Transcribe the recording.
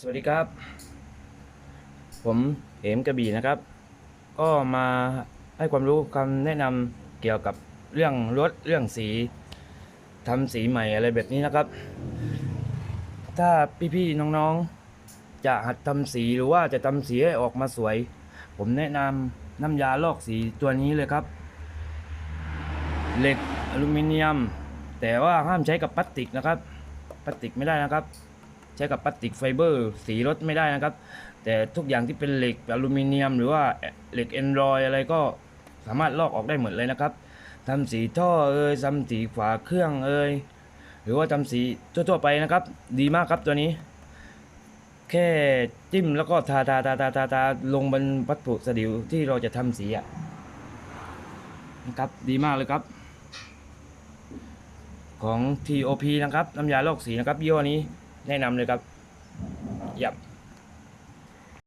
สวัสดีครับ ผมเหมกระบี่นะครับ ก็มาให้ความรู้คำแนะนำเกี่ยวกับเรื่องรถเรื่องสีทำสีใหม่อะไรแบบนี้นะครับ ถ้าพี่ๆน้องๆ จะหัดทำสีหรือว่าจะทำสีให้ออกมาสวย ผมแนะนำน้ำยาลอกสีตัวนี้เลยครับ เหล็กอลูมิเนียม แต่ว่าห้ามใช้กับพลาสติกนะครับพลาสติกไม่ได้นะครับ ใช้กับพลาสติกไฟเบอร์ สีรถไม่ได้นะครับ แต่ทุกอย่างที่เป็นเหล็กอลูมิเนียม หรือว่าเหล็กเอนรอยอะไรก็สามารถลอกออกได้หมดเลยนะครับทำสีท่อเอ่ยทำสีฝาเครื่องเอ่ยหรือว่าทำสีทั่วๆไปนะครับ ดีมากครับตัวนี้ แค่จิ้มแล้วก็ทาทาทาทาทาทาลงบนวัตถุสดิวที่เราจะทำสีอะนะครับดีมากเลยครับ ของ TOP นะครับน้ำยาลอกสีนะครับยี่ห้อนี้ แนะนำเลยครับยับ